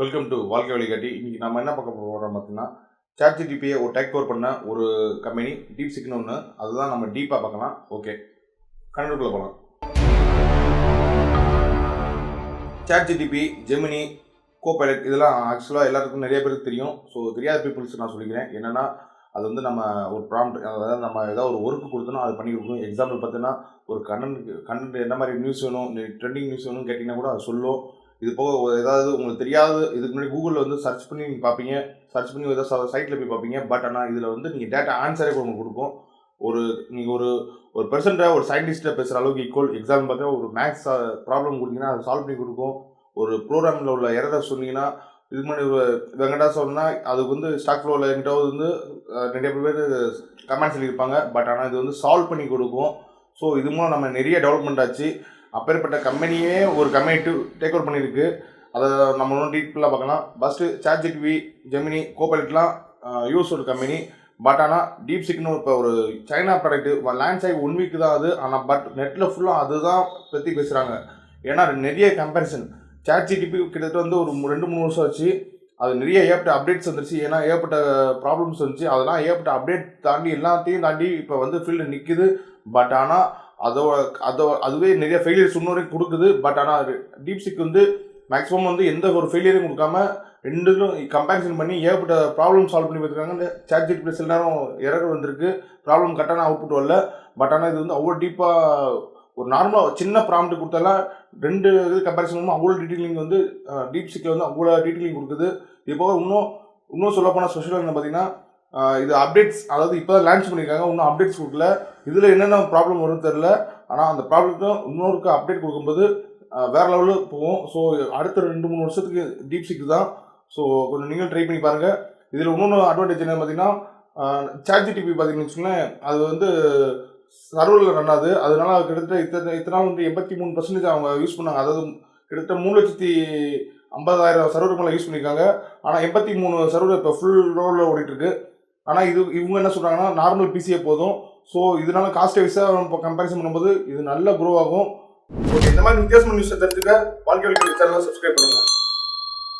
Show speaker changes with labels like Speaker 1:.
Speaker 1: Welcome to வாழ்க்கை வழிகாட்டி. இன்றைக்கி நம்ம என்ன பார்க்க போகிறோம் பார்த்தீங்கன்னா சாட் ஜிடிபியை ஒரு டேக் ஓவர் பண்ண ஒரு கம்பெனி டீப் சிக்னு ஒன்று அதுதான் நம்ம டீப்பாக பார்க்கலாம். ஓகே கணக்குள்ள போகலாம் சாட் ஜிடிபி ஜெமினி கோபைலட் இதெல்லாம் ஆக்சுவலாக எல்லாத்துக்கும் நிறைய பேருக்கு தெரியும். ஸோ தெரியாத பீப்புள்ஸ் நான் சொல்லிக்கிறேன். என்னென்னா அது வந்து நம்ம ஒரு ப்ராம்ப்ட் அதாவது நம்ம ஏதாவது ஒரு ஒர்க்கு கொடுத்தோன்னா அது பண்ணி கொடுக்கணும். எக்ஸாம்பிள் பார்த்தீங்கன்னா ஒரு கண்ணன் கண்ணன் என்ன மாதிரி நியூஸ் வேணும் ட்ரெண்டிங் நியூஸ் வேணும்னு கேட்டிங்கன்னா கூட அது சொல்லும். இது போக ஏதாவது உங்களுக்கு தெரியாத இதுக்கு முன்னாடி கூகுளில் வந்து சர்ச் பண்ணி நீங்கள் பார்ப்பீங்க சர்ச் பண்ணி ஏதாவது சைட்டில் போய் பார்ப்பீங்க பட் ஆனால் இதில் வந்து நீங்கள் டேட்டா ஆன்சரே உங்களுக்கு கொடுக்கும். ஒரு நீங்கள் ஒரு ஒரு பெர்சன்ட்டாக ஒரு சயின்டிஸ்ட்டை பேசுகிற அளவுக்கு ஈக்குவல் எக்ஸாம் பார்த்தா ஒரு மேக்ஸ் ப்ராப்ளம் கொடுத்தீங்கன்னா அதை சால்வ் பண்ணி கொடுக்கும். ஒரு ப்ரோக்ராமில் உள்ள எரரை சொன்னீங்கன்னா இது மாதிரி ஒரு வெங்கடா சொன்னால் அதுக்கு வந்து ஸ்டாக் ஃப்ளோவில் என்கிட்ட வந்து நிறைய பேர் கமெண்ட் சொல்லியிருப்பாங்க பட் ஆனால் இது வந்து சால்வ் பண்ணி கொடுக்கும். ஸோ இது மூலம் நம்ம நிறைய டெவலப்மெண்ட் ஆச்சு. அப்பேற்பட்ட கம்பெனியே ஒரு கம்பெனி டேக் ஓவர் பண்ணியிருக்கு. அதை நம்ம டீட்டெயிலாக பார்க்கலாம். ஃபஸ்ட்டு சாட் ஜிடிவி ஜெமினி கோபைலட்லாம் யூஸ் ஒரு கம்பெனி பட் ஆனால் டீப் சிக்னு இப்போ ஒரு சைனா ப்ராடக்ட்டு லான்ச் ஆகி ஒன் வீக் தான் அது ஆனால் பட் நெட்டில் ஃபுல்லாக அதுதான் பற்றி பேசுகிறாங்க ஏன்னா நிறைய கம்பேரிசன் சாட் ஜிடிபி கிட்டத்தட்ட வந்து ஒரு ரெண்டு மூணு வருஷம் ஆச்சு. அது நிறைய ஏகப்பட்ட அப்டேட்ஸ் வந்துருச்சு. ஏன்னா ஏகப்பட்ட ப்ராப்ளம்ஸ் வந்துச்சு. அதெல்லாம் ஏகப்பட்ட அப்டேட் தாண்டி எல்லாத்தையும் தாண்டி இப்போ வந்து ஃபீல்டு நிற்குது பட் ஆனால் அதோட அதோ அதுவே நிறைய ஃபெயிலியர்ஸ் இன்னொரு கொடுக்குது. பட் ஆனால் டீப்சிக் வந்து மேக்ஸிமம் வந்து எந்த ஒரு ஃபெயிலியரும் கொடுக்காம ரெண்டுக்கும் கம்பேரிசன் பண்ணி ஏகப்பட்ட ப்ராப்ளம் சால்வ் பண்ணி பார்த்துருக்காங்க சேட் ஜிபி சில நேரம் எரர் வந்திருக்கு. ப்ராப்ளம் கரெக்டான அவுட்புட் வரல. பட் ஆனால் இது வந்து அவ்வளோ டீப்பாக ஒரு நார்மலாக சின்ன ப்ராம்ப்ட் கொடுத்தாலாம் ரெண்டு இது கம்பேரிசன் அவ்வளோ டீட்டெயிலிங் வந்து டீப் சிக்கில் வந்து அவ்வளோ டீட்டெயிலிங் கொடுக்குது. இது போக இன்னும் இன்னும் சொல்லப்போனால் ஸ்பெஷலாக என்ன பார்த்தீங்கன்னா இது அப்டேட்ஸ் அதாவது இப்போ தான் லான்ச் பண்ணியிருக்காங்க இன்னும் அப்டேட்ஸ் கொடுக்கல. இதில் என்னென்ன ப்ராப்ளம் வரும்னு தெரில ஆனால் அந்த ப்ராப்ளத்துக்கும் இன்னொருக்கு அப்டேட் கொடுக்கும்போது வேறு வேற லெவலில் போகும் ஸோ அடுத்த ரெண்டு மூணு வருஷத்துக்கு டீப் சிக் தான். ஸோ கொஞ்சம் நீங்கள் ட்ரை பண்ணி பாருங்கள் இதில் இன்னொன்று அட்வான்டேஜ் என்ன பார்த்தீங்கன்னா சாட் ஜிடிபி பார்த்தீங்கன்னு வச்சுக்கோங்களேன் அது வந்து சர்வரில் ரன் ஆகுது. அதனால அது கிட்டத்தட்ட இத்தனை இத்தனை வந்து எண்பத்தி மூணு பர்சன்டேஜ் அவங்க யூஸ் பண்ணாங்க. அதாவது கிட்டத்தட்ட மூணு லட்சத்தி ஐம்பதாயிரம் சர்வர் மேலே யூஸ் பண்ணியிருக்காங்க ஆனால் எண்பத்தி மூணு சர்வர் இப்போ ஃபுல் ரோலில் ஓடிட்டுருக்கு ஆனால் இது இவங்க என்ன சொல்கிறாங்கன்னா நார்மல் பிசியே போதும். ஸோ இதனால காஸ்ட் வைஸாக நம்ம கம்பேரிசன் பண்ணும்போது இது நல்ல குரோ ஆகும். ஓகே இந்த மாதிரி வித்தியாசமான நியூஸை தெரிஞ்சுக்க வாழ்க்கை சேனலை சப்ஸ்கிரைப் பண்ணுங்கள்